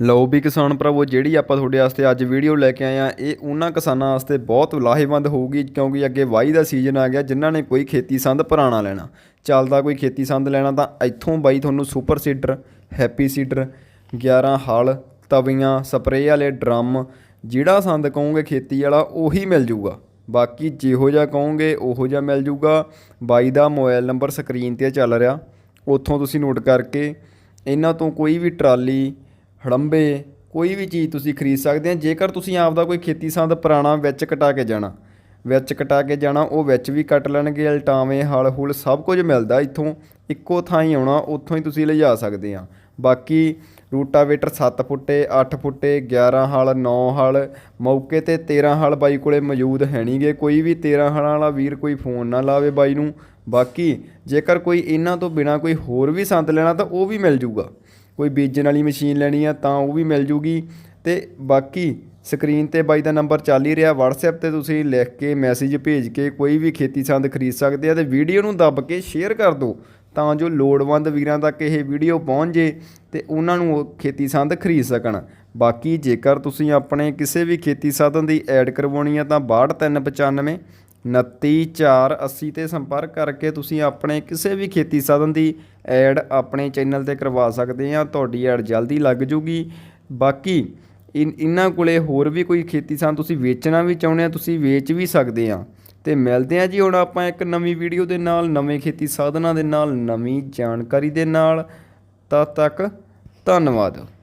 ਲਓ ਵੀ ਕਿਸਾਨ ਭਰਾਵੋ, ਜਿਹੜੀ ਆਪਾਂ ਤੁਹਾਡੇ ਵਾਸਤੇ ਅੱਜ ਵੀਡੀਓ ਲੈ ਕੇ ਆਏ ਆ ਇਹ ਉਹਨਾਂ ਕਿਸਾਨਾਂ ਵਾਸਤੇ ਬਹੁਤ ਲਾਹੇਵੰਦ ਹੋਊਗੀ, ਕਿਉਂਕਿ ਅੱਗੇ ਵਾਹੀ ਦਾ ਸੀਜ਼ਨ ਆ ਗਿਆ, ਜਿਨ੍ਹਾਂ ਨੇ ਕੋਈ ਖੇਤੀ ਸੰਦ ਪੁਰਾਣਾ ਲੈਣਾ। ਚੱਲਦਾ ਕੋਈ ਖੇਤੀ ਸੰਦ ਲੈਣਾ ਤਾਂ ਇੱਥੋਂ ਬਾਈ ਤੁਹਾਨੂੰ ਸੁਪਰ ਸੀਡਰ ਹੈਪੀ ਸੀਡਰ 11 ਹਲ, ਤਵੀਆਂ ਸਪਰੇਅ ਵਾਲੇ ਡਰਮ ਜਿਹੜਾ ਸੰਦ ਕਹੋਗੇ ਖੇਤੀ ਵਾਲਾ, ਉਹੀ ਮਿਲ ਜੂਗਾ। ਬਾਕੀ ਜਿਹੋ ਜਿਹਾ ਕਹੋਗੇ, ਉਹੋ ਜਿਹਾ ਮਿਲ ਜੂਗਾ। ਬਾਈ ਦਾ ਮੋਬਾਈਲ ਨੰਬਰ ਸਕਰੀਨ ਤੇ ਚੱਲ ਰਿਹਾ। ਉੱਥੋਂ ਤੁਸੀਂ ਨੋਟ ਕਰਕੇ, ਇਹਨਾਂ ਤੋਂ ਕੋਈ ਵੀ ਟਰਾਲੀ ਹੜੰਬੇ, ਕੋਈ ਵੀ ਚੀਜ਼ ਤੁਸੀਂ ਖਰੀਦ ਸਕਦੇ ਆ, ਜੇਕਰ ਤੁਸੀਂ ਆਪਦਾ ਕੋਈ ਖੇਤੀ ਸੰਦ ਪੁਰਾਣਾ ਵਿੱਚ ਕਟਾ ਕੇ ਜਾਣਾ, ਵਿੱਚ ਕਟਾ ਕੇ ਜਾਣਾ, ਉਹ ਵਿੱਚ ਵੀ ਕੱਟ ਲੈਣਗੇ, ਅਲਟਾਵੇਂ, ਹਲ ਹੁਲ ਸਭ ਕੁਝ ਮਿਲਦਾ ਇੱਥੋਂ, ਇੱਕੋ ਥਾਂ ਹੀ ਆਉਣਾ, ਉੱਥੋਂ ਹੀ ਤੁਸੀਂ ਲਿਜਾ ਸਕਦੇ ਆ। ਬਾਕੀ ਰੂਟਾਵੇਟਰ 7 ਫੁੱਟੇ 8 ਫੁੱਟੇ 11 ਹਲ 9 ਹਲ, ਮੌਕੇ ਤੇ 13 ਹਲ ਬਾਈ ਕੋਲੇ ਮੌਜੂਦ ਹੈ ਨਹੀਂਗੇ ਕੋਈ ਵੀ 13 ਹਲਾਂ ਵਾਲਾ ਵੀਰ ਕੋਈ ਫੋਨ ਨਾ ਲਾਵੇ ਬਾਈ ਨੂੰ। ਬਾਕੀ ਜੇਕਰ ਕੋਈ ਇਹਨਾਂ ਤੋਂ ਬਿਨਾ ਕੋਈ ਹੋਰ ਵੀ ਸੰਦ ਲੈਣਾ, ਤਾਂ ਉਹ ਵੀ ਮਿਲ ਜੂਗਾ। ਕੋਈ ਬੀਜਣ ਵਾਲੀ ਮਸ਼ੀਨ ਲੈਣੀ ਆ ਤਾਂ ਉਹ ਵੀ ਮਿਲ ਜੂਗੀ। ਤੇ ਬਾਕੀ ਸਕਰੀਨ ਤੇ ਬਾਈ ਦਾ ਨੰਬਰ ਚੱਲ ਹੀ ਰਿਹਾ। WhatsApp ਤੇ ਤੁਸੀਂ ਲਿਖ ਕੇ, ਮੈਸੇਜ ਭੇਜ ਕੇ ਕੋਈ ਵੀ ਖੇਤੀ ਸੰਦ ਖਰੀਦ ਸਕਦੇ ਆ ਤੇ ਵੀਡੀਓ ਨੂੰ ਦੱਬ ਕੇ ਸ਼ੇਅਰ ਕਰ ਦਿਓ ਤਾਂ ਜੋ ਲੋੜਵੰਦ ਵੀਰਾਂ ਤੱਕ ਇਹ ਵੀਡੀਓ ਪਹੁੰਚ ਜੇ ਤੇ ਉਹਨਾਂ ਨੂੰ ਉਹ ਖੇਤੀ ਸੰਦ ਖਰੀਦ ਸਕਣ। ਬਾਕੀ ਜੇਕਰ ਤੁਸੀਂ ਆਪਣੇ ਕਿਸੇ ਵੀ ਖੇਤੀ ਸਾਧਨ ਦੀ ਐਡ ਕਰਵਾਉਣੀ ਆ ਤਾਂ 62395 29480 ਤੇ ਸੰਪਰਕ ਕਰਕੇ ਤੁਸੀਂ ਆਪਣੇ ਕਿਸੇ ਵੀ ਖੇਤੀ ਸਾਧਨ ਦੀ ਐਡ ਆਪਣੇ ਚੈਨਲ ਤੇ ਕਰਵਾ ਸਕਦੇ ਆ। ਤੁਹਾਡੀ ਐਡ ਜਲਦੀ ਲੱਗ ਜੂਗੀ। ਬਾਕੀ, ਇਨ ਇਹਨਾਂ ਕੋਲੇ ਹੋਰ ਵੀ ਕੋਈ ਖੇਤੀ ਸਾਧਨ ਤੁਸੀਂ ਵੇਚਣਾ ਵੀ ਚਾਹੁੰਦੇ ਆ, ਤੁਸੀਂ ਵੇਚ ਵੀ ਸਕਦੇ ਆ। ਤੇ ਮਿਲਦੇ ਆ ਜੀ ਹੁਣ ਆਪਾਂ ਇੱਕ ਨਵੀਂ ਵੀਡੀਓ ਦੇ ਨਾਲ, ਨਵੇਂ ਖੇਤੀ ਸਾਧਨਾਂ ਦੇ ਨਾਲ, ਨਵੀਂ ਜਾਣਕਾਰੀ ਦੇ ਨਾਲ। ਤਦ ਤੱਕ ਧੰਨਵਾਦ।